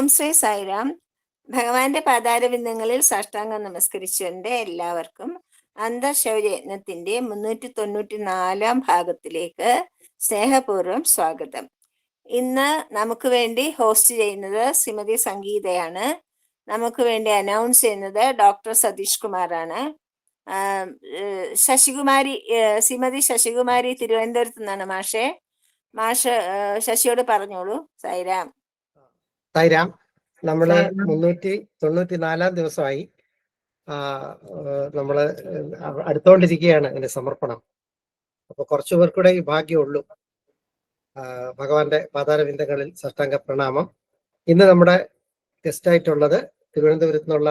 ഓം ശ്രീ സായിരാം. ഭഗവാന്റെ പാതാരബിന്ദങ്ങളിൽ സാഷ്ടാംഗം നമസ്കരിച്ചുകൊണ്ട് എല്ലാവർക്കും. അന്തർശൗര്യയജ്ഞത്തിന്റെ മുന്നൂറ്റി തൊണ്ണൂറ്റി നാലാം ഭാഗത്തിലേക്ക് സ്നേഹപൂർവം സ്വാഗതം. ഇന്ന് നമുക്ക് വേണ്ടി ഹോസ്റ്റ് ചെയ്യുന്നത് ശ്രീമതി സംഗീതയാണ്. നമുക്ക് വേണ്ടി അനൗൺസ് ചെയ്യുന്നത് ഡോക്ടർ സതീഷ് കുമാറാണ്. ശശികുമാരി ശ്രീമതി ശശികുമാരി തിരുവനന്തപുരത്ത് നിന്നാണ് മാഷെ. മാഷ് ശശിയോട് പറഞ്ഞോളൂ സൈരാം നമ്മൾ നമ്മൾ മുന്നൂറ്റി തൊണ്ണൂറ്റി നാലാം ദിവസമായി നമ്മൾ അടുത്തോണ്ടിരിക്കുകയാണ് അതിന്റെ സമർപ്പണം. അപ്പൊ കുറച്ചു പേർക്കൂടെ ഈ ഭാഗ്യമുള്ളൂ ഭഗവാന്റെ പാതാരവിന്ദങ്ങളിൽ സഷ്ടാംഗ പ്രണാമം. ഇന്ന് നമ്മുടെ ഗസ്റ്റായിട്ടുള്ളത് തിരുവനന്തപുരത്ത് നിന്നുള്ള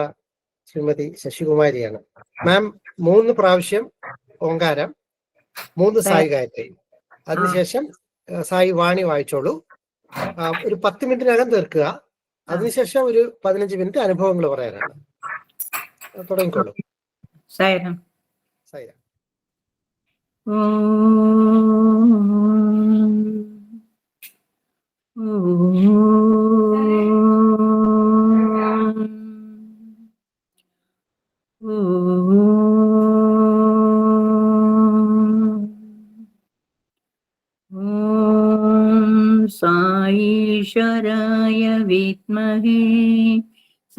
ശ്രീമതി ശശികുമാരിയാണ്. മാം മൂന്ന് പ്രാവശ്യം ഓങ്കാരം മൂന്ന് സായി. ഗായത്രി. അതിനുശേഷം സായി വാണി വായിച്ചോളൂ. ഒരു പത്ത് മിനിറ്റിനകം തീർക്കുക. അതിനുശേഷം ഒരു പതിനഞ്ച് മിനിറ്റ് അനുഭവങ്ങൾ പറയാനാണ്. തുടങ്ങിക്കോളൂ. സൈറ ഓ.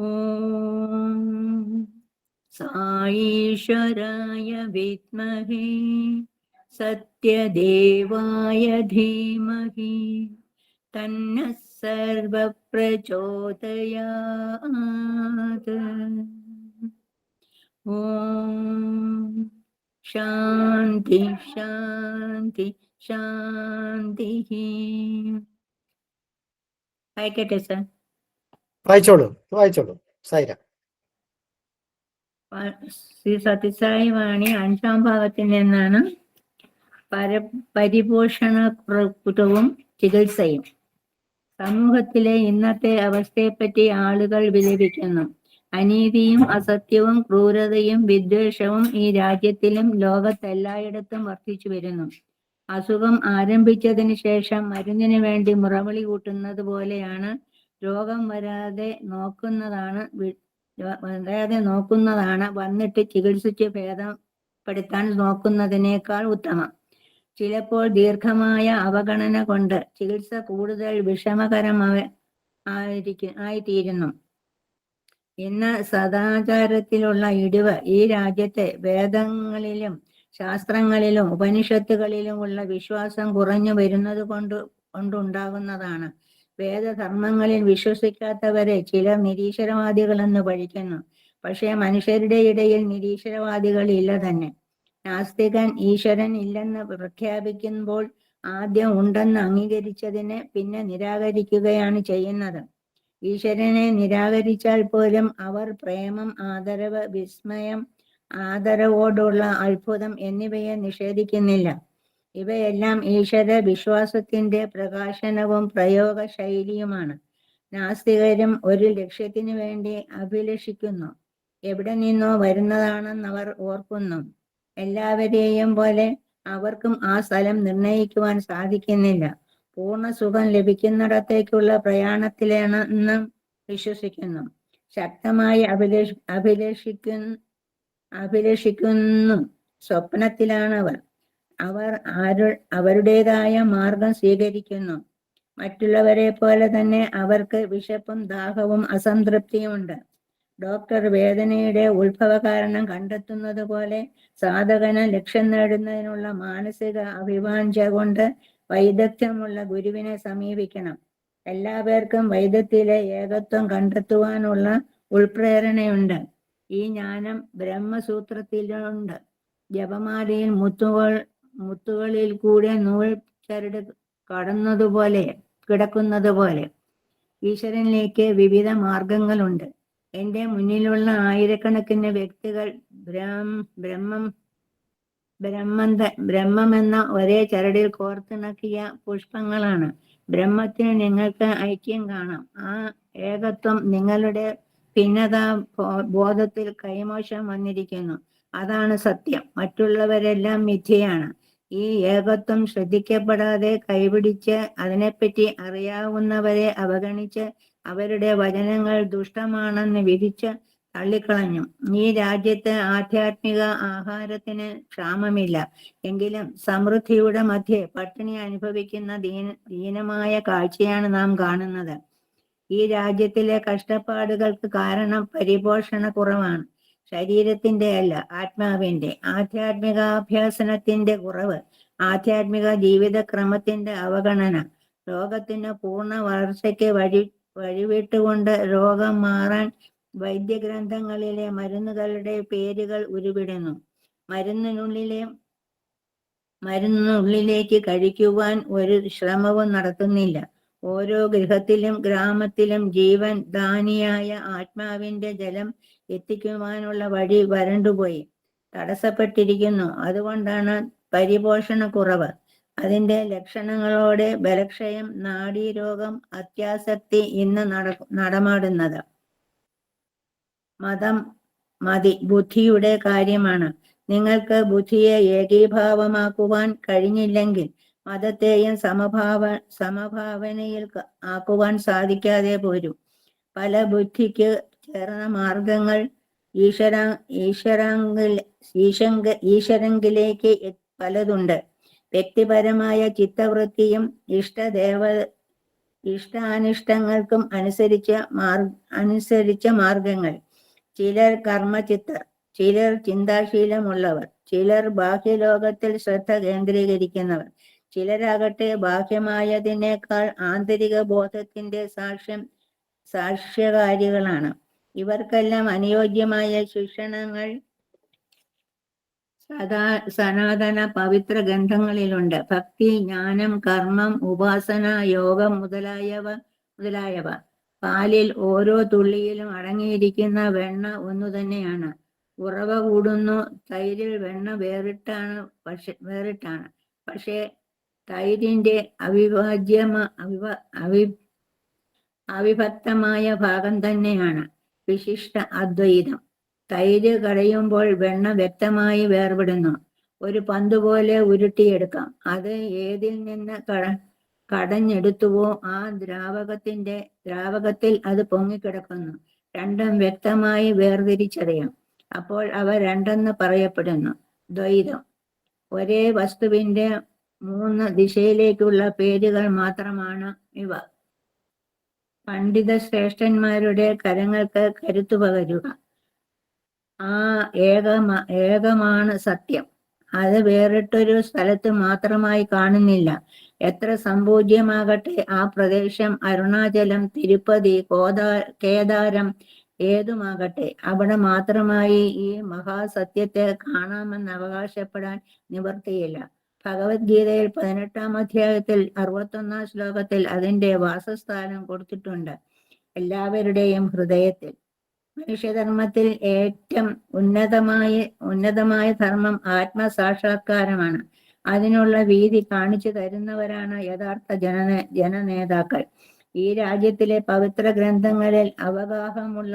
ॐ साईश्वराय विद्महे सत्यदेवाय धीमहि तन्नः सर्वप्रचोदयात् ॐ शान्ति शान्ति शान्तिः I get it. വായിച്ചോളൂ വായിച്ചോളൂ. സൈര ശ്രീ സത്യസായി വാണി അഞ്ചാം ഭാഗത്തിൽ നിന്നാണ് പര പരിപോഷണ കുറവും ചികിത്സയും. സമൂഹത്തിലെ ഇന്നത്തെ അവസ്ഥയെപ്പറ്റി ആളുകൾ വിലപിക്കുന്നു. അനീതിയും അസത്യവും ക്രൂരതയും വിദ്വേഷവും ഈ രാജ്യത്തിലും ലോകത്തെല്ലായിടത്തും വർദ്ധിച്ചു വരുന്നു. അസുഖം ആരംഭിച്ചതിന് ശേഷം മരുന്നിന് വേണ്ടി മുറവിളി കൂട്ടുന്നത് പോലെയാണ് രോഗം വരാതെ നോക്കുന്നതാണ് വരാതെ നോക്കുന്നതാണ് വന്നിട്ട് ചികിത്സിച്ച് ഭേദപ്പെടുത്താൻ നോക്കുന്നതിനേക്കാൾ ഉത്തമം. ചിലപ്പോൾ ദീർഘമായ അവഗണന കൊണ്ട് ചികിത്സ കൂടുതൽ വിഷമകരമായ ആയിരിക്കും ആയിത്തീരുന്നു. ഇന്ന് സദാചാരത്തിലുള്ള ഇടിവ് ഈ രാജ്യത്തെ വേദങ്ങളിലും ശാസ്ത്രങ്ങളിലും ഉപനിഷത്തുകളിലും ഉള്ള വിശ്വാസം കുറഞ്ഞു വരുന്നത് കൊണ്ട് കൊണ്ടുണ്ടാകുന്നതാണ്. വേദധർമ്മങ്ങളിൽ വിശ്വസിക്കാത്തവരെ ചില നിരീശ്വരവാദികളെന്ന് പഴിക്കുന്നു പക്ഷേ മനുഷ്യരുടെ ഇടയിൽ നിരീശ്വരവാദികൾ ഇല്ല തന്നെ. നാസ്തികൻ ഈശ്വരൻ ഇല്ലെന്ന് പ്രഖ്യാപിക്കുമ്പോൾ ആദ്യം ഉണ്ടെന്ന് അംഗീകരിച്ചതിനെ പിന്നെ നിരാകരിക്കുകയാണ് ചെയ്യുന്നത്. ഈശ്വരനെ നിരാകരിച്ചാൽ പോലും അവർ പ്രേമം ആദരവ് വിസ്മയം ആദരവോടുള്ള അത്ഭുതം എന്നിവയെ നിഷേധിക്കുന്നില്ല. ഇവയെല്ലാം ഈശ്വര വിശ്വാസത്തിന്റെ പ്രകാശനവും പ്രയോഗ ശൈലിയുമാണ് നാസ്തികരും ഒരു ലക്ഷ്യത്തിനു വേണ്ടി അഭിലഷിക്കുന്നു. എവിടെ നിന്നോ വരുന്നതാണെന്ന് അവർ ഓർക്കുന്നു. എല്ലാവരെയും പോലെ അവർക്കും ആ സ്ഥലം നിർണയിക്കുവാൻ സാധിക്കുന്നില്ല. പൂർണ സുഖം ലഭിക്കുന്നിടത്തേക്കുള്ള പ്രയാണത്തിലാണെന്ന് വിശ്വസിക്കുന്നു. ശക്തമായി അഭിലഷ അഭിലഷിക്കുന്നു അഭിലഷിക്കുന്നു. സ്വപ്നത്തിലാണവർ. അവർ ആരു അവരുടേതായ മാർഗം സ്വീകരിക്കുന്നു. മറ്റുള്ളവരെ പോലെ തന്നെ അവർക്ക് വിശപ്പും ദാഹവും അസംതൃപ്തിയുമുണ്ട്. ഡോക്ടർ വേദനയുടെ ഉത്ഭവ കാരണം കണ്ടെത്തുന്നത് പോലെ സാധകന് ലക്ഷ്യം നേടുന്നതിനുള്ള മാനസിക അഭിവാഞ്ച കൊണ്ട് വൈദഗ്ധ്യമുള്ള ഗുരുവിനെ സമീപിക്കണം. എല്ലാവർക്കും വൈദ്യത്തിലെ ഏകത്വം കണ്ടെത്തുവാനുള്ള ഉൾപ്രേരണയുണ്ട്. ഈ ജ്ഞാനം ബ്രഹ്മസൂത്രത്തിലുണ്ട്. ജപമാലയിൽ മുത്തുകൾ മുത്തുകളിൽ കൂടെ നൂൽ ചരട് കടന്നതുപോലെ കിടക്കുന്നത് പോലെ ഈശ്വരനിലേക്ക് വിവിധ മാർഗങ്ങളുണ്ട്. എന്റെ മുന്നിലുള്ള ആയിരക്കണക്കിന് വ്യക്തികൾ ബ്രഹ്മം ബ്രഹ്മം ബ്രഹ്മന്ത ബ്രഹ്മമെന്ന ഒരേ ചരടിൽ കോർത്തിണക്കിയ പുഷ്പങ്ങളാണ്. ബ്രഹ്മത്തിന് നിങ്ങൾക്ക് ഐക്യം കാണാം. ആ ഏകത്വം നിങ്ങളുടെ ഭിന്നതാ ബോധത്തിൽ കൈമോശം വന്നിരിക്കുന്നു. അതാണ് സത്യം. മറ്റുള്ളവരെല്ലാം മിഥ്യയാണ്. ഈ ഏകത്വം ശ്രദ്ധിക്കപ്പെടാതെ കൈപിടിച്ച് അതിനെപ്പറ്റി അറിയാവുന്നവരെ അവഗണിച്ച് അവരുടെ വചനങ്ങൾ ദുഷ്ടമാണെന്ന് വിധിച്ച് തള്ളിക്കളഞ്ഞു. ഈ രാജ്യത്ത് ആധ്യാത്മിക ആഹാരത്തിന് ക്ഷാമമില്ല. എങ്കിലും സമൃദ്ധിയുടെ മധ്യേ പട്ടിണി അനുഭവിക്കുന്ന ദീന ദീനമായ കാഴ്ചയാണ് നാം കാണുന്നത്. ഈ രാജ്യത്തിലെ കഷ്ടപ്പാടുകൾക്ക് കാരണം പരിപോഷണ കുറവാണ്. ശരീരത്തിന്റെ അല്ല ആത്മാവിന്റെ ആധ്യാത്മികാഭ്യാസനത്തിന്റെ കുറവ് ആധ്യാത്മിക ജീവിതക്രമത്തിന്റെ അവഗണന രോഗത്തിന് പൂർണ വളർച്ചയ്ക്ക് വഴി വഴിവിട്ടുകൊണ്ട് രോഗം മാറാൻ വൈദ്യഗ്രന്ഥങ്ങളിലെ മരുന്നുകളുടെ പേരുകൾ ഉരുവിടുന്നു. മരുന്നിനുള്ളിലെ മരുന്നിനുള്ളിലേക്ക് കഴിക്കുവാൻ ഒരു ശ്രമവും നടത്തുന്നില്ല. ഓരോ ഗൃഹത്തിലും ഗ്രാമത്തിലും ജീവൻ ദാനിയായ ആത്മാവിന്റെ ജലം എത്തിക്കുവാനുള്ള വഴി വരണ്ടുപോയി തടസ്സപ്പെട്ടിരിക്കുന്നു. അതുകൊണ്ടാണ് പരിപോഷണ കുറവ് അതിന്റെ ലക്ഷണങ്ങളോടെ ബലക്ഷയം നാഡീരോഗം അത്യാസക്തി ഇന്ന് നട നടമാടുന്നത്. മതം മതി. ബുദ്ധിയുടെ കാര്യമാണ്. നിങ്ങൾക്ക് ബുദ്ധിയെ ഏകീഭാവമാക്കുവാൻ കഴിഞ്ഞില്ലെങ്കിൽ മതത്തെയും സമഭാവ സമഭാവനയിൽ ആക്കുവാൻ സാധിക്കാതെ പോരും. പല ബുദ്ധിക്ക് ചേർന്ന മാർഗങ്ങൾ ഈശ്വര ഈശ്വരാങ്കിൽ ഈശങ്ക ഈശ്വരങ്കിലേക്ക് പലതുണ്ട്. വ്യക്തിപരമായ ചിത്തവൃത്തിയും ഇഷ്ടദേവ ഇഷ്ടാനിഷ്ടങ്ങൾക്കും അനുസരിച്ച മാർ അനുസരിച്ച മാർഗങ്ങൾ. ചിലർ കർമ്മചിത്തർ ചിലർ ചിന്താശീലമുള്ളവർ ചിലർ ബാഹ്യലോകത്തിൽ ശ്രദ്ധ കേന്ദ്രീകരിക്കുന്നവർ. ചിലരാകട്ടെ ബാഹ്യമായതിനേക്കാൾ ആന്തരിക ബോധത്തിന്റെ സാക്ഷ്യം സാക്ഷ്യകാരികളാണ്. ഇവർക്കെല്ലാം അനുയോജ്യമായ ശിക്ഷണങ്ങൾ സദാ സനാതന പവിത്ര ഗ്രന്ഥങ്ങളിലുണ്ട്. ഭക്തി ജ്ഞാനം കർമ്മം ഉപാസന യോഗം മുതലായവ മുതലായവ. പാലിൽ ഓരോ തുള്ളിയിലും അടങ്ങിയിരിക്കുന്ന വെണ്ണ ഒന്നു തന്നെയാണ്. ഉറവ കൂടുന്നു തൈരിൽ വെണ്ണ വേറിട്ടാണ് പക്ഷെ വേറിട്ടാണ്. പക്ഷേ തൈരിന്റെ അവിഭാജ്യമ അവിഭ അവി അവിഭക്തമായ ഭാഗം തന്നെയാണ്. വിശിഷ്ട അദ്വൈതം. തൈര് കടയുമ്പോൾ വെണ്ണ വ്യക്തമായി വേർപെടുന്നു. ഒരു പന്ത് പോലെ ഉരുട്ടിയെടുക്കാം. അത് ഏതിൽ നിന്ന് കട കടഞ്ഞെടുത്തുവോ ആ ദ്രാവകത്തിന്റെ ദ്രാവകത്തിൽ അത് പൊങ്ങിക്കിടക്കുന്നു. രണ്ടും വ്യക്തമായി വേർതിരിച്ചറിയാം. അപ്പോൾ അവ രണ്ടെന്ന് പറയപ്പെടുന്നു. ദ്വൈതം. ഒരേ വസ്തുവിന്റെ മൂന്ന് ദിശയിലേക്കുള്ള പേരുകൾ മാത്രമാണ് ഇവ. പണ്ഡിത ശ്രേഷ്ഠന്മാരുടെ കരങ്ങൾക്ക് കരുത്തു പകരുക. ആ ഏകമാ ഏകമാണ് സത്യം. അത് വേറിട്ടൊരു സ്ഥലത്ത് മാത്രമായി കാണുന്നില്ല. എത്ര സമ്പൂജ്യമാകട്ടെ ആ പ്രദേശം അരുണാചലം തിരുപ്പതി കോതാ കേദാരം ഏതുമാകട്ടെ. അവിടെ മാത്രമായി ഈ മഹാസത്യത്തെ കാണാമെന്ന് അവകാശപ്പെടാൻ നിവർത്തിയില്ല ഭഗവത്ഗീതയിൽ പതിനെട്ടാം അധ്യായത്തിൽ അറുപത്തൊന്നാം ശ്ലോകത്തിൽ അതിന്റെ വാസസ്ഥാനം കൊടുത്തിട്ടുണ്ട് എല്ലാവരുടെയും ഹൃദയത്തിൽ. മനുഷ്യധർമ്മത്തിൽ ഏറ്റവും ഉന്നതമായ ഉന്നതമായ ധർമ്മം ആത്മസാക്ഷാത്കാരമാണ്. അതിനുള്ള വീതി കാണിച്ചു തരുന്നവരാണ് യഥാർത്ഥ ജന ജനനേതാക്കൾ. ഈ രാജ്യത്തിലെ പവിത്ര ഗ്രന്ഥങ്ങളിൽ അവഗാഹമുള്ള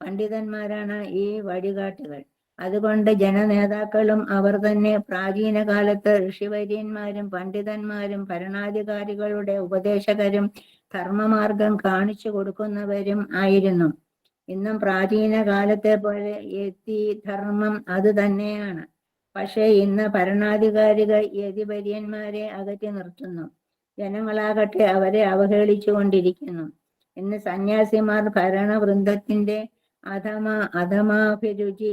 പണ്ഡിതന്മാരാണ് ഈ വഴികാട്ടുകൾ. അതുകൊണ്ട് ജനനേതാക്കളും അവർ തന്നെ പ്രാചീന കാലത്ത് ഋഷിവര്യന്മാരും പണ്ഡിതന്മാരും ഭരണാധികാരികളുടെ ഉപദേശകരും ധർമ്മമാർഗം കാണിച്ചു കൊടുക്കുന്നവരും ആയിരുന്നു. ഇന്നും പ്രാചീന കാലത്തെ പോലെ എത്തി ധർമ്മം അത് തന്നെയാണ്. പക്ഷേ ഇന്ന് ഭരണാധികാരികൾ യതിവര്യന്മാരെ അകറ്റി നിർത്തുന്നു. ജനങ്ങളാകട്ടെ അവരെ അവഹേളിച്ചു കൊണ്ടിരിക്കുന്നു ഇന്ന് സന്യാസിമാർ ഭരണവൃന്ദത്തിന്റെ അധമ അധമാഭിരുചി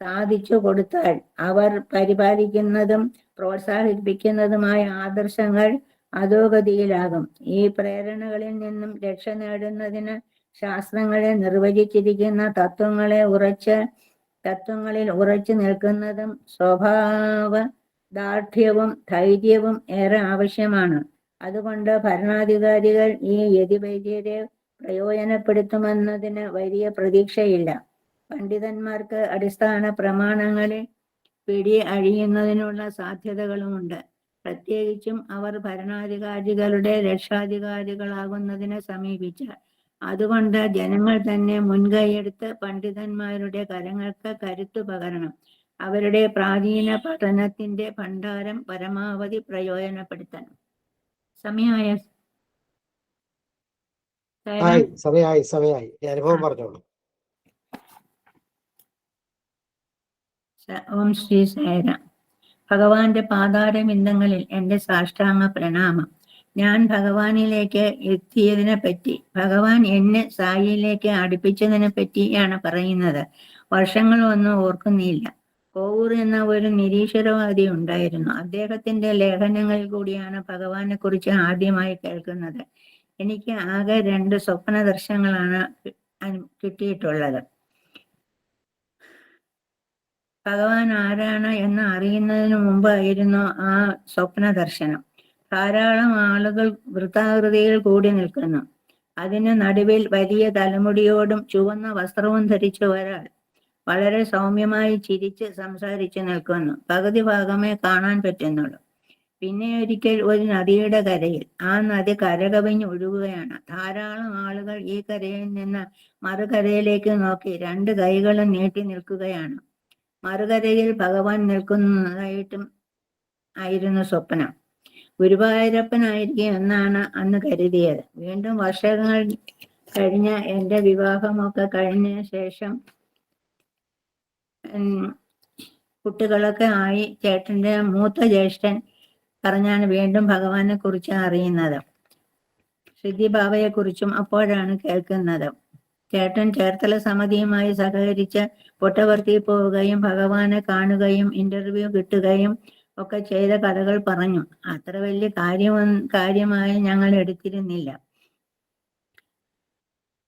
സാധിച്ചു കൊടുത്താൽ അവർ പരിപാലിക്കുന്നതും പ്രോത്സാഹിപ്പിക്കുന്നതുമായ ആദർശങ്ങൾ അധോഗതിയിലാകും. ഈ പ്രേരണകളിൽ നിന്നും രക്ഷ നേടുന്നതിന് ശാസ്ത്രങ്ങളെ നിർവചിച്ചിരിക്കുന്ന തത്വങ്ങളെ ഉറച്ച് തത്വങ്ങളിൽ ഉറച്ചു നിൽക്കുന്നതും സ്വഭാവ ദാർഢ്യവും ധൈര്യവും ഏറെ ആവശ്യമാണ്. അതുകൊണ്ട് ഭരണാധികാരികൾ ഈ യതിവൈദ്യരെ പ്രയോജനപ്പെടുത്തുമെന്നതിന് വലിയ പ്രതീക്ഷയില്ല. പണ്ഡിതന്മാർക്ക് അടിസ്ഥാന പ്രമാണങ്ങളെ പിടി അഴിയുന്നതിനുള്ള സാധ്യതകളുമുണ്ട്. പ്രത്യേകിച്ചും അവർ ഭരണാധികാരികളുടെ രക്ഷാധികാരികളാകുന്നതിനെ സമീപിച്ച അതുകൊണ്ട് ജനങ്ങൾ തന്നെ മുൻകൈയെടുത്ത് പണ്ഡിതന്മാരുടെ കരങ്ങൾക്ക് കരുത്തു പകരണം. അവരുടെ പ്രാചീന പഠനത്തിന്റെ ഭണ്ഡാരം പരമാവധി പ്രയോജനപ്പെടുത്തണം. സമയമായ സമയായി സമയമായി സമയമായി ഈ അനുഭവം പറഞ്ഞോളൂ. ഓം ശ്രീ സായിരാം ഭഗവാന്റെ പാതാരബിന്ദങ്ങളിൽ എന്റെ സാഷ്ടാംഗ പ്രണാമം. ഞാൻ ഭഗവാനിലേക്ക് എത്തിയതിനെ പറ്റി ഭഗവാൻ എന്നെ സായിയിലേക്ക് അടുപ്പിച്ചതിനെ പറ്റിയാണ് പറയുന്നത് വർഷങ്ങളൊന്നും ഓർക്കുന്നില്ല. കോവൂർ എന്ന ഒരു നിരീശ്വരവാദി ഉണ്ടായിരുന്നു. അദ്ദേഹത്തിന്റെ ലേഖനങ്ങളിൽ കൂടിയാണ് ഭഗവാനെ കുറിച്ച് ആദ്യമായി കേൾക്കുന്നത്. എനിക്ക് ആകെ രണ്ട് സ്വപ്ന ദർശനങ്ങളാണ് കിട്ടിയിട്ടുള്ളത്. ഭഗവാൻ ആരാണ് എന്ന് അറിയുന്നതിന് മുമ്പായിരുന്നു ആ സ്വപ്ന ദർശനം ധാരാളം ആളുകൾ വൃത്താകൃതിയിൽ കൂടി നിൽക്കുന്നു. അതിന് നടുവിൽ വലിയ തലമുടിയോടും ചുവന്ന വസ്ത്രവും ധരിച്ച ഒരാൾ വളരെ സൗമ്യമായി ചിരിച്ച് സംസാരിച്ചു നിൽക്കുന്നു. പകുതി ഭാഗമേ കാണാൻ പറ്റുന്നുള്ളൂ. പിന്നെ ഒരിക്കൽ ഒരു നദിയുടെ കരയിൽ. ആ നദി കരകവിഞ്ഞ് ഒഴുകുകയാണ്. ധാരാളം ആളുകൾ ഈ കരയിൽ നിന്ന് മറുകരയിലേക്ക് നോക്കി രണ്ട് കൈകളും നീട്ടി നിൽക്കുകയാണ്. മറുകരയിൽ ഭഗവാൻ നിൽക്കുന്നതായിട്ടും ആയിരുന്നു സ്വപ്നം. ഗുരുവായൂരപ്പനായിരിക്കും എന്നാണ് അന്ന് കരുതിയത്. വീണ്ടും വർഷങ്ങൾ കഴിഞ്ഞ എന്റെ വിവാഹമൊക്കെ കഴിഞ്ഞ ശേഷം കുട്ടികളൊക്കെ ആയി. ചേട്ടന്റെ മൂത്ത ജ്യേഷ്ഠൻ പറഞ്ഞാണ് വീണ്ടും ഭഗവാനെ കുറിച്ച് അറിയുന്നത്. സിദ്ധി ബാബയെ കുറിച്ചും അപ്പോഴാണ് കേൾക്കുന്നത്. ചേട്ടൻ ചേർത്തല സമിതിയുമായി സഹകരിച്ച് പുട്ടവർത്തി പോവുകയും ഭഗവാനെ കാണുകയും ഇന്റർവ്യൂ കിട്ടുകയും ഒക്കെ ചെയ്ത കഥകൾ പറഞ്ഞു. അത്ര വലിയ കാര്യം കാര്യമായി ഞങ്ങൾ എടുത്തിരുന്നില്ല.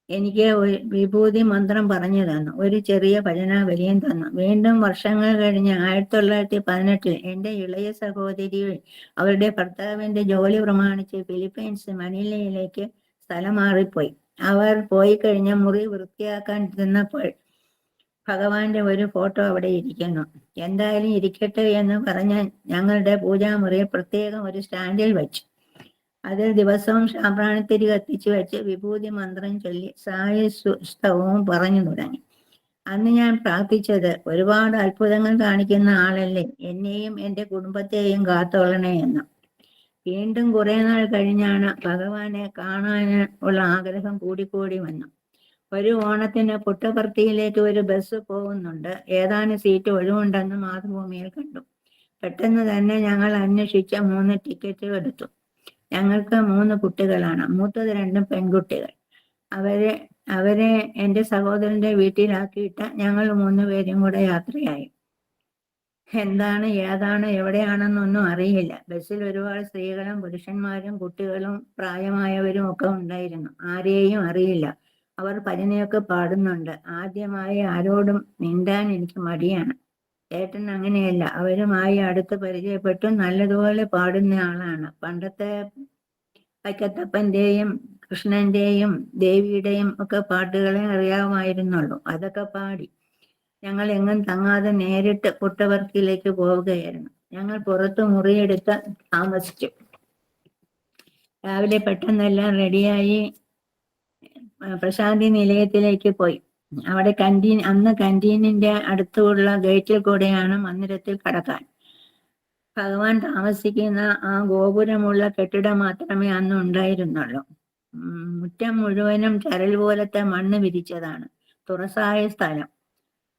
എനിക്ക് വിഭൂതി മന്ത്രം പറഞ്ഞു തന്നു. ഒരു ചെറിയ ഭജനാവലിയും തന്നു. വീണ്ടും വർഷങ്ങൾ കഴിഞ്ഞ് ആയിരത്തി തൊള്ളായിരത്തി പതിനെട്ടിൽ എന്റെ ഇളയ സഹോദരി അവരുടെ ഭർത്താവിന്റെ ജോലി പ്രമാണിച്ച് ഫിലിപ്പീൻസ് മനിലയിലേക്ക് സ്ഥലം മാറിപ്പോയി. അവർ പോയി കഴിഞ്ഞ മുറി വൃത്തിയാക്കാൻ ചെന്നപ്പോൾ ഭഗവാന്റെ ഒരു ഫോട്ടോ അവിടെ ഇരിക്കുന്നു. എന്തായാലും ഇരിക്കട്ടെ എന്ന് പറഞ്ഞ് ഞങ്ങളുടെ പൂജാമുറിയിൽ പ്രത്യേകം ഒരു സ്റ്റാൻഡിൽ വെച്ചു. അതിൽ ദിവസവും ശാപ്രാണത്തിരി കത്തിച്ചു വെച്ച് വിഭൂതി മന്ത്രം ചൊല്ലി സായി സുസ്തവവും പറഞ്ഞു തുടങ്ങി. അന്ന് ഞാൻ പ്രാർത്ഥിച്ചത് ഒരുപാട് അത്ഭുതങ്ങൾ കാണിക്കുന്ന ആളല്ലേ എന്നെയും എന്റെ കുടുംബത്തെയും കാത്തോളണേ എന്ന്. വീണ്ടും കുറെ നാൾ കഴിഞ്ഞാണ് ഭഗവാനെ കാണാൻ ഉള്ള ആഗ്രഹം കൂടിക്കൂടി വന്നു. ഒരു ഓണത്തിന് പുട്ടപർത്തിയിലേക്ക് ഒരു ബസ് പോകുന്നുണ്ട്. ഏതാനും സീറ്റ് ഒഴിവുണ്ടെന്ന് മാതൃഭൂമിയിൽ കണ്ടു. പെട്ടെന്ന് തന്നെ ഞങ്ങൾ അന്വേഷിച്ച മൂന്ന് ടിക്കറ്റ് എടുത്തു. ഞങ്ങൾക്ക് മൂന്ന് കുട്ടികളാണ്. മൂത്തത് രണ്ടും പെൺകുട്ടികൾ. അവരെ അവരെ എന്റെ സഹോദരന്റെ വീട്ടിലാക്കിയിട്ട് ഞങ്ങൾ മൂന്ന് പേരും കൂടെ യാത്രയായി. എന്താണ് ഏതാണ് എവിടെയാണെന്നൊന്നും അറിയില്ല. ബസ്സിൽ ഒരുപാട് സ്ത്രീകളും പുരുഷന്മാരും കുട്ടികളും പ്രായമായവരും ഒക്കെ ഉണ്ടായിരുന്നു. ആരെയും അറിയില്ല. അവർ പതിനെയൊക്കെ പാടുന്നുണ്ട്. ആദ്യമായി ആരോടും മിണ്ടാൻ എനിക്ക് മടിയാണ്. ഏട്ടൻ അങ്ങനെയല്ല. അവരുമായി അടുത്ത് പരിചയപ്പെട്ടു. നല്ലതുപോലെ പാടുന്ന ആളാണ്. പണ്ടത്തെ വൈക്കത്തപ്പന്റെയും കൃഷ്ണന്റെയും ദേവിയുടെയും ഒക്കെ പാട്ടുകളെ അറിയാമായിരുന്നുള്ളൂ. അതൊക്കെ പാടി. ഞങ്ങൾ എങ്ങും തങ്ങാതെ നേരിട്ട് പുട്ടവർക്കിലേക്ക് പോവുകയായിരുന്നു. ഞങ്ങൾ പുറത്ത് മുറിയെടുത്ത് താമസിച്ചു. രാവിലെ പെട്ടെന്നെല്ലാം റെഡിയായി പ്രശാന്തി നിലയത്തിലേക്ക് പോയി. അവിടെ കന്റീൻ അന്ന് കന്റീനിന്റെ അടുത്തുള്ള ഗേറ്റിൽ കൂടെയാണ് മന്ദിരത്തിൽ കടക്കാൻ. ഭഗവാൻ താമസിക്കുന്ന ആ ഗോപുരമുള്ള കെട്ടിടം മാത്രമേ അന്ന് ഉണ്ടായിരുന്നുള്ളൂ. മുറ്റം മുഴുവനും ചരൽ പോലത്തെ മണ്ണ് വിരിച്ചതാണ്. തുറസായ സ്ഥലം.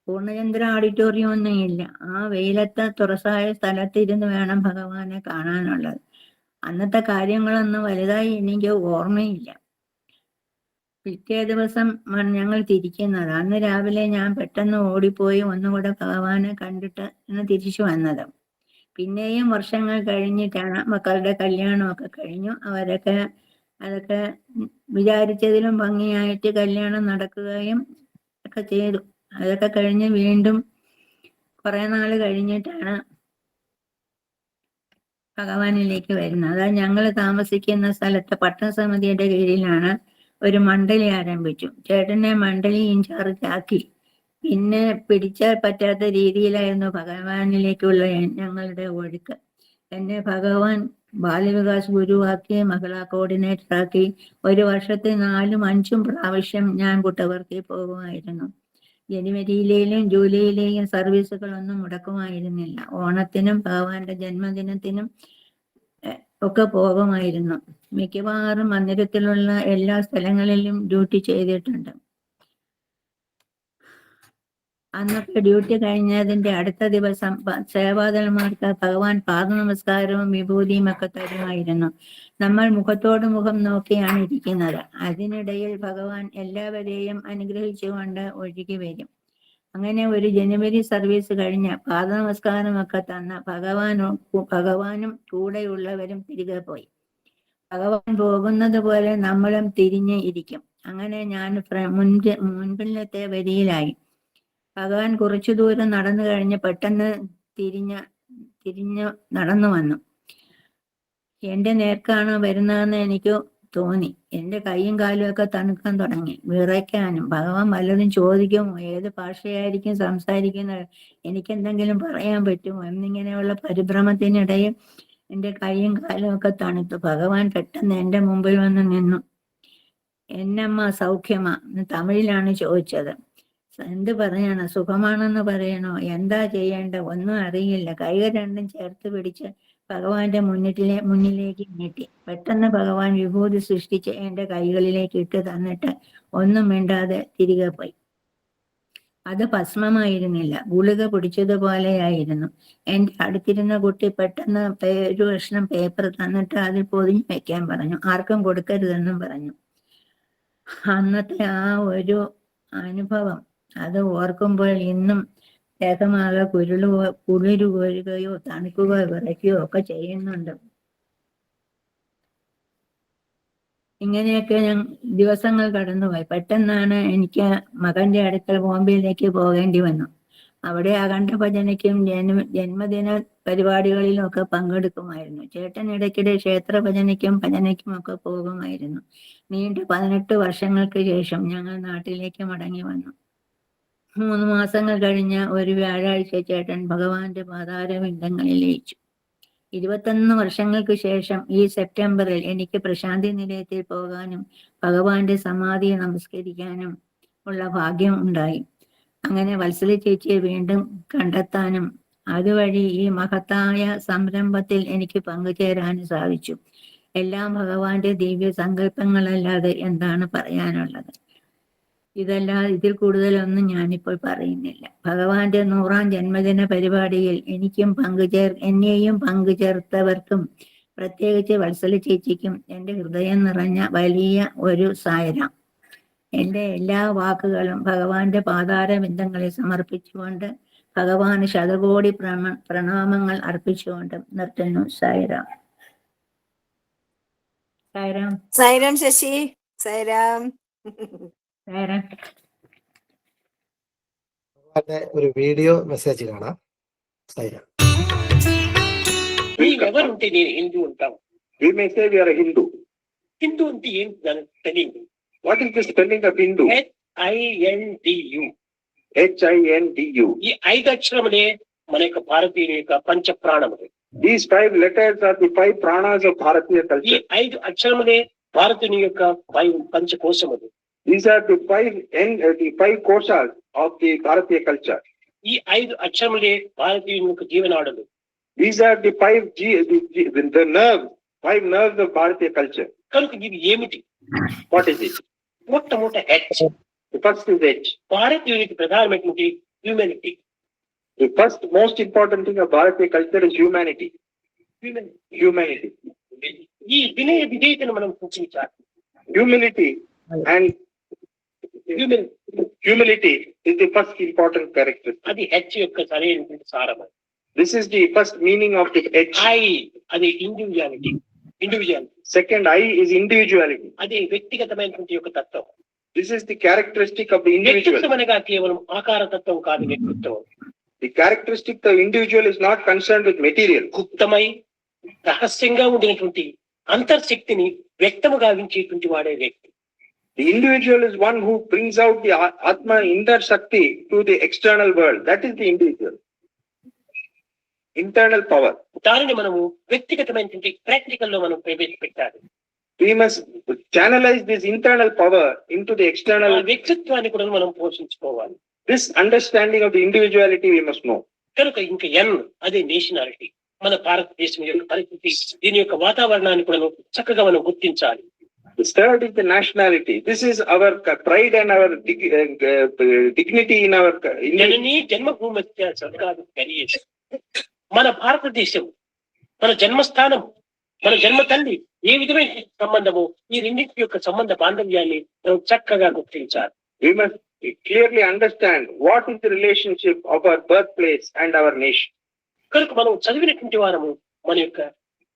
പൂർണചന്ദ്ര ഓഡിറ്റോറിയം ഒന്നും ഇല്ല. ആ വെയിലത്ത് തുറസായ സ്ഥലത്തിരുന്ന് വേണം ഭഗവാനെ കാണാനുള്ളത്. അന്നത്തെ കാര്യങ്ങളൊന്നും വലുതായി എനിക്ക് ഓർമ്മയില്ല. പിറ്റേ ദിവസം ഞങ്ങൾ തിരിക്കുന്നത്. അന്ന് രാവിലെ ഞാൻ പെട്ടെന്ന് ഓടിപ്പോയി ഒന്നുകൂടെ ഭഗവാനെ കണ്ടിട്ട് തിരിച്ചു വന്നത്. പിന്നെയും വർഷങ്ങൾ കഴിഞ്ഞിട്ടാണ് മക്കളുടെ കല്യാണമൊക്കെ കഴിഞ്ഞു. അവരൊക്കെ അതൊക്കെ വിചാരിച്ചതിലും ഭംഗിയായിട്ട് കല്യാണം നടക്കുകയും ഒക്കെ ചെയ്തു. അതൊക്കെ കഴിഞ്ഞ് വീണ്ടും കുറെ നാൾ കഴിഞ്ഞിട്ടാണ് ഭഗവാനിലേക്ക് വരുന്നത്. അതായത് ഞങ്ങൾ താമസിക്കുന്ന സ്ഥലത്തെ പട്ടണസമിതിയുടെ കീഴിലാണ് ഒരു മണ്ഡലി ആരംഭിച്ചു. ചേട്ടനെ മണ്ഡലി ഇൻചാർജ് ആക്കി. പിന്നെ പിടിച്ചാൽ പറ്റാത്ത രീതിയിലായിരുന്നു ഭഗവാനിലേക്കുള്ള ഞങ്ങളുടെ ഒഴുക്ക്. എന്നെ ഭഗവാൻ ബാലവികാസ് ഗുരുവാക്കി മഹിളാ കോർഡിനേറ്റർ ആക്കി ഒരു വർഷത്തെ നാലും അഞ്ചും പ്രാവശ്യം ഞാൻ കുട്ടവർക്കി പോകുമായിരുന്നു. ജനുവരിയിലെയും ജൂലൈയിലെയും സർവീസുകളൊന്നും മുടക്കുമായിരുന്നില്ല. ഓണത്തിനും ഭഗവാന്റെ ജന്മദിനത്തിനും ഒക്കെ പോകുമായിരുന്നു മിക്കവാറും മന്ദിരത്തിലുള്ള എല്ലാ സ്ഥലങ്ങളിലും ഡ്യൂട്ടി ചെയ്തിട്ടുണ്ട്. അന്നൊക്കെ ഡ്യൂട്ടി കഴിഞ്ഞതിന്റെ അടുത്ത ദിവസം സേവാദലന്മാർക്ക് ഭഗവാൻ പാദ നമസ്കാരവും വിഭൂതിയും ഒക്കെ തരുമായിരുന്നു. നമ്മൾ മുഖത്തോട് മുഖം നോക്കിയാണ് ഇരിക്കുന്നത്. അതിനിടയിൽ ഭഗവാൻ എല്ലാവരെയും അനുഗ്രഹിച്ചുകൊണ്ട് ഒഴുകി വരും. അങ്ങനെ ഒരു ജനുവരി സർവീസ് കഴിഞ്ഞ പാദ നമസ്കാരമൊക്കെ തന്ന ഭഗവാനും ഭഗവാനും കൂടെയുള്ളവരും തിരികെ പോയി. ഭഗവാൻ പോകുന്നത് പോലെ നമ്മളും തിരിഞ്ഞ് ഇരിക്കും. അങ്ങനെ ഞാൻ മുൻപിലത്തെ വരിയിലായി. ഭഗവാൻ കുറച്ചു ദൂരം നടന്നു കഴിഞ്ഞ് പെട്ടെന്ന് തിരിഞ്ഞ തിരിഞ്ഞു നടന്നു വന്നു. എന്റെ നേർക്കാണ് വരുന്നതെന്ന് എനിക്ക് തോന്നി. എന്റെ കൈയും കാലും ഒക്കെ തണുക്കാൻ തുടങ്ങി. വിറയ്ക്കാനും ഭഗവാൻ വല്ലതും ചോദിക്കുമോ ഏത് ഭാഷയായിരിക്കും സംസാരിക്കുന്നത്? എനിക്ക് എന്തെങ്കിലും പറയാൻ പറ്റുമോ എന്നിങ്ങനെയുള്ള പരിഭ്രമത്തിനിടയിൽ എന്റെ കൈയും കാലും ഒക്കെ തണുത്തു. ഭഗവാൻ പെട്ടെന്ന് എന്റെ മുമ്പിൽ വന്ന് നിന്നു. എന്നമ്മ സൗഖ്യമാ. തമിഴിലാണ് ചോദിച്ചത്. എന്ത് പറയണം? സുഖമാണെന്ന് പറയണോ? എന്താ ചെയ്യേണ്ട ഒന്നും അറിയില്ല. കൈകൾ രണ്ടും ചേർത്ത് പിടിച്ച് ഭഗവാന്റെ മുന്നിട്ടിലെ മുന്നിലേക്ക് നീട്ടി. പെട്ടെന്ന് ഭഗവാൻ വിഭൂതി സൃഷ്ടിച്ച് എന്റെ കൈകളിലേക്ക് ഇട്ട് തന്നിട്ട് ഒന്നും മിണ്ടാതെ തിരികെ പോയി. അത് ഭസ്മമായിരുന്നില്ല. ഗുളിക പിടിച്ചതുപോലെയായിരുന്നു എന്റെ അടുത്തിരുന്ന കുട്ടി പെട്ടെന്ന് ഒരു കഷ്ണം പേപ്പർ തന്നിട്ട് അതിൽ പൊതിഞ്ഞു വെക്കാൻ പറഞ്ഞു. ആർക്കും കൊടുക്കരുതെന്നും പറഞ്ഞു. അന്നത്തെ ആ ഒരു അനുഭവം അത് ഓർക്കുമ്പോൾ ഇന്നും ദേഹമാകെ കുരുൾ കുളിരു കോരുകയോ തണുക്കുകയോ വിറയ്ക്കുകയോ ഒക്കെ ചെയ്യുന്നുണ്ട്. ഇങ്ങനെയൊക്കെ ഞാൻ ദിവസങ്ങൾ കടന്നുപോയി. പെട്ടെന്നാണ് എനിക്ക് മകന്റെ അടുക്കൽ ബോംബെയിലേക്ക് പോകേണ്ടി വന്നു. അവിടെ അഖണ്ഡ ഭജനയ്ക്കും ജന്മ ജന്മദിന പരിപാടികളിലും ഒക്കെ പങ്കെടുക്കുമായിരുന്നു. ചേട്ടൻ ഇടയ്ക്കിടെ ക്ഷേത്ര ഭജനയ്ക്കും ഭജനയ്ക്കും ഒക്കെ പോകുമായിരുന്നു. നീണ്ട പതിനെട്ട് വർഷങ്ങൾക്ക് ശേഷം ഞങ്ങൾ നാട്ടിലേക്ക് മടങ്ങി വന്നു. മൂന്ന് മാസങ്ങൾ കഴിഞ്ഞ ഒരു വ്യാഴാഴ്ച ചേട്ടൻ ഭഗവാന്റെ പാതാരവിന്ദങ്ങളിൽ ലയിച്ചു. ഇരുപത്തൊന്ന് വർഷങ്ങൾക്ക് ശേഷം ഈ സെപ്റ്റംബറിൽ എനിക്ക് പ്രശാന്തി നിലയത്തിൽ പോകാനും ഭഗവാന്റെ സമാധിയെ നമസ്കരിക്കാനും ഉള്ള ഭാഗ്യം ഉണ്ടായി. അങ്ങനെ വത്സല ചേച്ചിയെ വീണ്ടും കണ്ടെത്താനും അതുവഴി ഈ മഹത്തായ സംരംഭത്തിൽ എനിക്ക് പങ്കുചേരാനും സാധിച്ചു. എല്ലാം ഭഗവാന്റെ ദിവ്യ സങ്കല്പങ്ങളല്ലാതെ എന്താണ് പറയാനുള്ളത്? ഇതല്ലാതെ ഇതിൽ കൂടുതലൊന്നും ഞാനിപ്പോൾ പറയുന്നില്ല. ഭഗവാന്റെ നൂറാം ജന്മദിന പരിപാടിയിൽ എനിക്കും പങ്കുചേർ എന്നെയും പങ്കുചേർത്തവർക്കും പ്രത്യേകിച്ച് വത്സല ചേച്ചിക്കും എന്റെ ഹൃദയം നിറഞ്ഞ വലിയ ഒരു സായരാം എന്റെ എല്ലാ വാക്കുകളും ഭഗവാന്റെ പാതാരബിന്ദങ്ങളിൽ സമർപ്പിച്ചുകൊണ്ട് ഭഗവാന് ശതകോടി പ്രണ പ്രണാമങ്ങൾ അർപ്പിച്ചുകൊണ്ട് നിർത്തുന്നു. സായിറാം. സായരാം സായരാം ശശി. സൈറാം സായിറാം ഭഗവാന്റെ ഒരു വീഡിയോ മെസ്സേജ് കാണാം സൈന నీవెవరుంటే నేను హిందూ ఉంటావు We may say we are a Hindu. Hindu అంటే ఏంటి దానికి తెలియదు What is the spelling of Hindu? ఐఎన్డియు H I N D U. ఈ ఐదు అక్షరములే మన యొక్క భారతీయుల యొక్క పంచ ప్రాణములు These five letters are the five pranas of Bharatiya ఈ culture. ఐదు అక్షరములే భారతీయుని యొక్క పై- పంచకోశములు These are the five N, uh, the five koshas of the Bharatiya culture. ఈ ఐదు అక్షరములే భారతీయుని యొక్క జీవనాడులు These are the five G, the, the, the nerves, five nerves of Bharatiya culture. కనుక ఇవి ఏమిటి What is it? మొట్టమొదట H The first is H. భారతీయునికి ప్రధానమైనటువంటి humanity The first most important thing of Bharatiya culture is humanity. Humanity. ఈ వినయ విధేయతను మనం సూచించాలి Humility and human humility is the first important character అది హెచ్ యొక్క సరైనటువంటి సారం this is the first meaning of the H I అది individuality individual second I is individuality అది వ్యక్తిగతమైనటువంటి యొక్క తత్వం. This is the characteristic of the individual అనగా కేవలం ఆకార తత్వం కాదు వ్యక్తిత్వం. The characteristic the individual is not concern with material గుప్తమై రహస్యంగా ఉండేటువంటి అంతర్శక్తిని వ్యక్తముగా వించేటువంటి వాడే వ్యక్తి. The individual is one who brings out the Atma inner Shakti to the external world. That is the individual. Internal power. దానిని మనము వ్యక్తిగతమైనటువంటి ప్రాక్టికల్లో మనం ప్రవేశపెట్టాలి We must channelize this internal power into the external. వ్యక్తిత్వాన్ని కూడా మనం పోషించుకోవాలి This understanding of the individuality we must know. కనుక ఇంకా ఎన్ అదే నేషనాలిటీ మన భారతదేశం యొక్క పరిస్థితి దీని యొక్క వాతావరణాన్ని కూడా చక్కగా మనం గుర్తించాలి Third is the nationality. This is our pride and our dig- uh, uh, dignity in our. జనని జన్మభూమి స్వర్గాలు కలియేసి మన భారతదేశం మన జన్మస్థానం మన జన్మ తల్లి ఏ విధమైన సంబంధము ఈ రెండింటి యొక్క సంబంధ బాంధవ్యాన్ని మనం చక్కగా గుర్తించాలి We must clearly understand what is the relationship of our birthplace and our nation. కనుక మనం చదివినటువంటి వారము మన యొక్క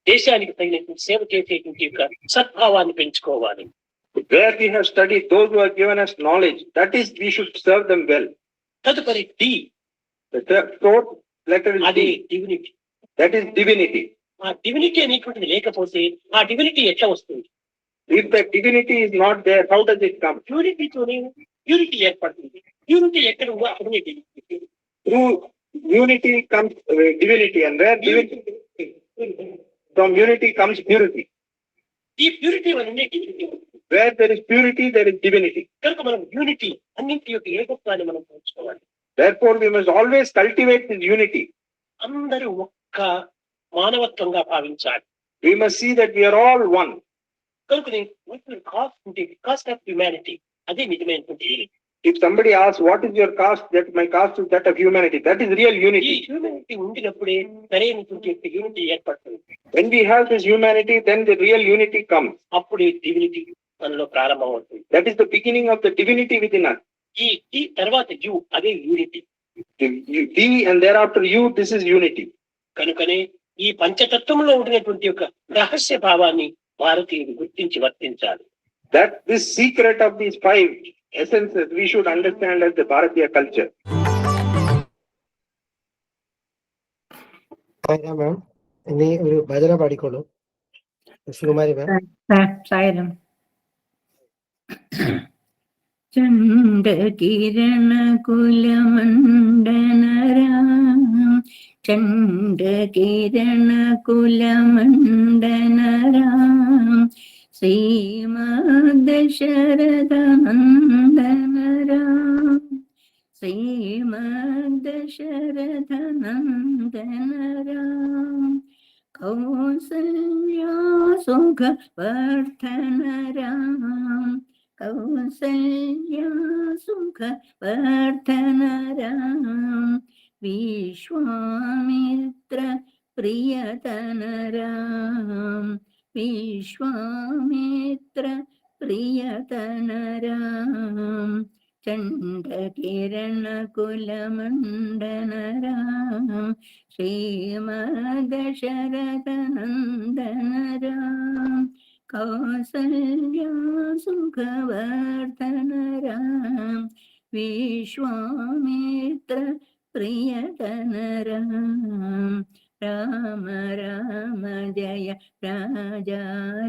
దేశానికి తగినటువంటి సేవ చేసేటువంటి యొక్క సద్భావాన్ని పెంచుకోవాలి Where we have studied, those who have given us knowledge, that is, we should serve them well. తదుపరి D The third, fourth letter is అది D. Divinity That is divinity. ఆ డివినిటీ అనేటువంటిది లేకపోతే ఆ డివినిటీ ఎట్లా వస్తుంది If the divinity is not there, how does it come? ప్యూరిటీతోనే purity ఏర్పడుతుంది purity ఎక్కడ ఉందో అక్కడనే divinity. Through unity comes uh, divinity, and where divinity, from unity comes purity. ఈ ప్యూరిటీ వల్లనే divinity. Where there is purity, there is divinity. కనుక మనం unity అన్నింటి యొక్క ఏకత్వాన్ని మనం పంచుకోవాలి Therefore, we must always cultivate this unity. అందరూ ఒక్క మానవత్వంగా భావించాలి We must see that we are all one. కనుక కాస్ట్ ఉంటుంది కాస్ట్ ఆఫ్ హ్యుమానిటీ అదే నిజమైనటువంటి If somebody asks, what is your caste? That my caste is that of humanity. That is real unity. Unity When we have this humanity, then the real unity comes. అప్పుడే divinity మనలో ప్రారంభం అవుతుంది That is the beginning of the divinity within us. ఈ ఈ తర్వాత you అదే unity you- D and thereafter you, this is unity. కనుకనే ఈ పంచతత్వంలో ఉండినటువంటి యొక్క రహస్య భావాన్ని భారతీయులు గుర్తించి వర్తించాలి That this secret of these five essences we should understand as the Bharatiya culture. മാം ഇനി ഒരു ഭജന പാടിക്കോളൂ സുകുമാരി മാം ചണ്ഡകിരണ കുലമണ്ഡനരാം ചണ്ഡകിരണ കുലമണ്ഡനരാം ശ്രീമദശരഥനന്ദനരാം ശ്രീമദശരഥനന്ദനരാം കൗസല്യാസുഖവർദ്ധനരാം കൗസല്യാസുഖവർദ്ധനരാം കൗസല്യാ സുഖവർദ്ധനരാം. വിശ്വാമിത്ര പ്രിയതനരാം വിശ്വാമിത്ര പ്രിയതനരാം. ചണ്ഡകിരണകുലമണ്ഡനരാം. ശ്രീമദശരഥനന്ദനരാം കൗസല്യാസുഖവർദ്ധനരാം. വിശ്വാമേത്ര പ്രിയതനരാം. രാമ രാമ ജയ രാജാ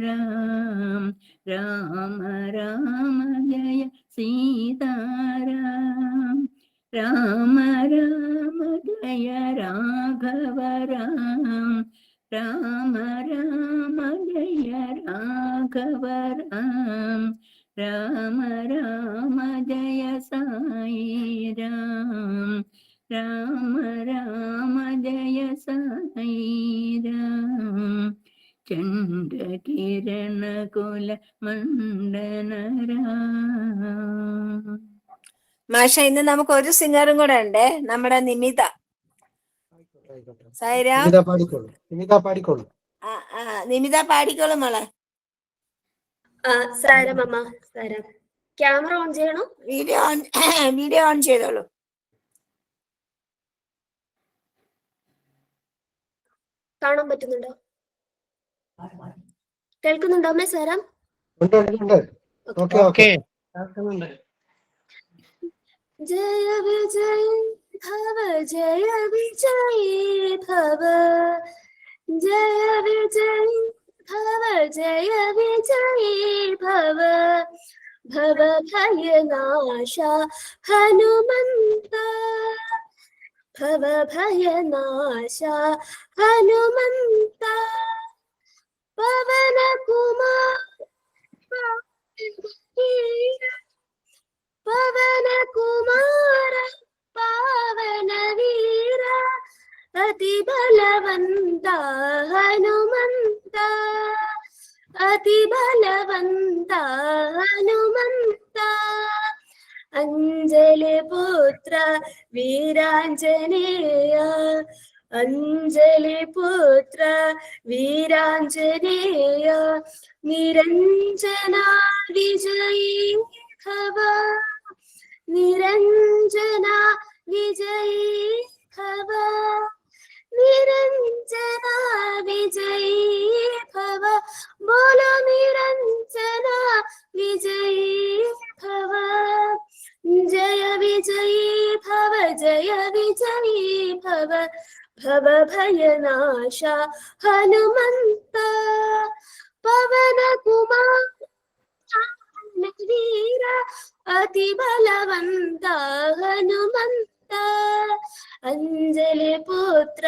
രാം രാമ രാമ ജയ സീതാരാം രാമ രാമ ജയ രാഘവ രാം രാമ രാമ ജയ രാഘവ രാം രാമ രാമ ജയ സായി രാം രാമ രാമ ജയ സായി രാം ചണ്ഡകിരണകുല മണ്ഡനരാം. മാഷ ഇന്ന് നമുക്ക് ഒരു സിംഗറും കൂടെ ഉണ്ട്. നമ്മുടെ നിമിത. സായിരാം. നിമിത പാടിക്കോളൂ. നിമിത പാടിക്കോളൂ. ആ ആ നിമിത പാടിക്കോളും മോളെ. ആ സാരം അമ്മ സാരം ക്യാമറ ഓൺ ചെയ്യണോ? വീഡിയോ ഓൺ വീഡിയോ ഓൺ ചെയ്തോളൂ. കാണാൻ പറ്റുന്നുണ്ടോ? കേൾക്കുന്നുണ്ടോ അമ്മേ സാറാം? ജയ വിജയ ഭവ ജയ വിജയ ഭവ. ജയ വിജയ ഭവ ജയ വിജയ ഭവ. ഭവ ഭയനാശ ഹനുമന്ത. भवभयनाश हनुमन्त पवनकुमार पवनकुमार पावनवीर अतिबलवन्त हनुमन्त अतिबलवन्त हनुमन्त അഞ്ജലി പുത്ര വീരാഞ്ജനേയ. അഞ്ജലി പുത്ര വീരാഞ്ജനേയ നിരഞ്ജന വിജയഭവ നിരഞ്ജന വിജയഭവ निरञ्जना विजयी भव बोलो निरञ्जना विजयी भव जय विजयी भव जय विजयी भव भव भयनाश हनुमन्त पवन कुमार वीर अतिबलवन्त हनुमन्त അഞ്ജലി പുത്ര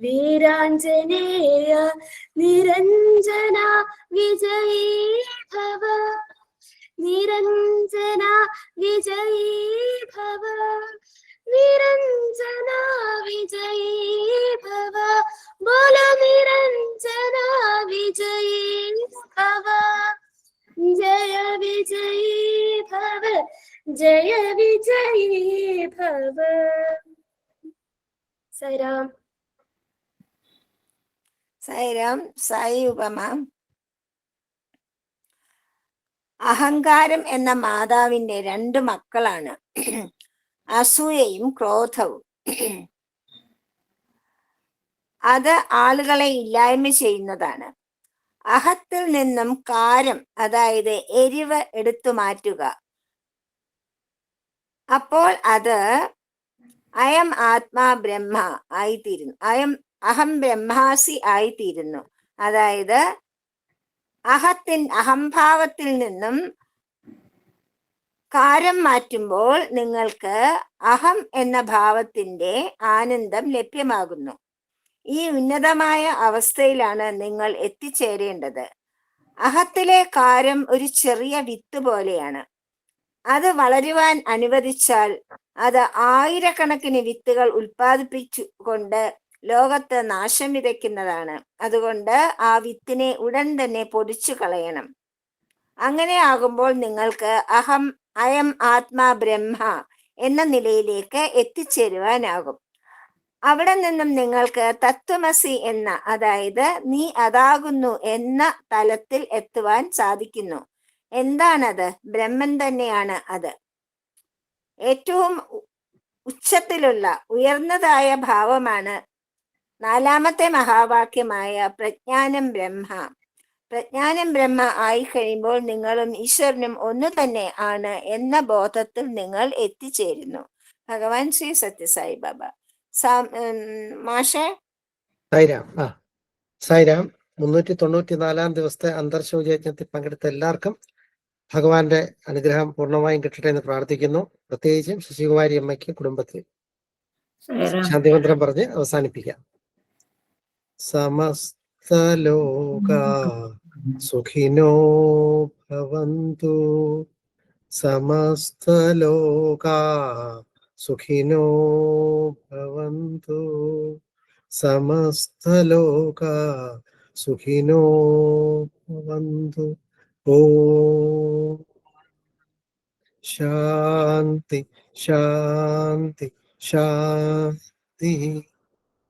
വീരാഞ്ജനേയ നിരഞ്ജന വിജയീ ഭവ. നിരഞ്ജന വിജയീ ഭവ. നിരഞ്ജന വിജയീ ഭവ. जय विजयी भव സൈറാം സായിരാം സായി ഉപമ അഹങ്കാരം എന്ന മാതാവിന്റെ രണ്ട് മക്കളാണ് അസൂയയും ക്രോധവും അത് ആളുകളെ ഇല്ലായ്മ ചെയ്യുന്നതാണ് അഹത്തിൽ നിന്നും കാരം അതായത് എരിവ് എടുത്തു മാറ്റുക അപ്പോൾ അത് അയം ആത്മാ ബ്രഹ്മ ആയിത്തീരുന്നു. അയം അഹം ബ്രഹ്മാസി ആയിത്തീരുന്നു. അതായത് അഹത്തിൻ അഹംഭാവത്തിൽ നിന്നും കാരം മാറ്റുമ്പോൾ നിങ്ങൾക്ക് അഹം എന്ന ഭാവത്തിന്റെ ആനന്ദം ലഭ്യമാകുന്നു. ഈ ഉന്നതമായ അവസ്ഥയിലാണ് നിങ്ങൾ എത്തിച്ചേരേണ്ടത്. അഹത്തിലെ കാരം ഒരു ചെറിയ വിത്ത് പോലെയാണ്. അത് വളരുവാൻ അനുവദിച്ചാൽ അത് ആയിരക്കണക്കിന് വിത്തുകൾ ഉൽപ്പാദിപ്പിച്ചു കൊണ്ട് ലോകത്ത് നാശം വിതയ്ക്കുന്നതാണ്. അതുകൊണ്ട് ആ വിത്തിനെ ഉടൻ തന്നെ പൊടിച്ചു കളയണം. അങ്ങനെ ആകുമ്പോൾ നിങ്ങൾക്ക് അഹം അയം ആത്മാ ബ്രഹ്മ എന്ന നിലയിലേക്ക് എത്തിച്ചേരുവാനാകും. അവിടെ നിന്നും നിങ്ങൾക്ക് തത്വമസി എന്ന അതായത് നീ അതാകുന്നു എന്ന തലത്തിൽ എത്തുവാൻ സാധിക്കുന്നു. എന്താണത്? ബ്രഹ്മൻ തന്നെയാണ് അത്. ഏറ്റവും ഉച്ചത്തിലുള്ള ഉയർന്നതായ ഭാവമാണ് നാലാമത്തെ മഹാവാക്യമായ പ്രജ്ഞാനം ബ്രഹ്മ. പ്രജ്ഞാനം ബ്രഹ്മ ആയി കഴിയുമ്പോൾ നിങ്ങളും ഈശ്വരനും ഒന്നു തന്നെ ആണ് എന്ന ബോധത്തിൽ നിങ്ങൾ എത്തിച്ചേരുന്നു. ഭഗവാൻ ശ്രീ സത്യസായി ബാബ. ഉം, സായിരാം ആ. സായിരാം മുന്നൂറ്റി തൊണ്ണൂറ്റി നാലാം ദിവസത്തെ അന്തർശൗച യജ്ഞത്തിൽ പങ്കെടുത്ത എല്ലാവർക്കും ഭഗവാന്റെ അനുഗ്രഹം പൂർണമായും കിട്ടട്ടെ എന്ന് പ്രാർത്ഥിക്കുന്നു. പ്രത്യേകിച്ചും ശശികുമാരി അമ്മയ്ക്ക് കുടുംബത്തിൽ ശാന്തിമന്ത്രം പറഞ്ഞ് അവസാനിപ്പിക്കാം. സമസ്തലോക സുഖിനോ ഭവന്തു. സമസ്തലോക സുഖിനോ ഭവന്തു. സമസ്തലോക സുഖിനോ ഭവന്തു. ओ शांति शांति शांति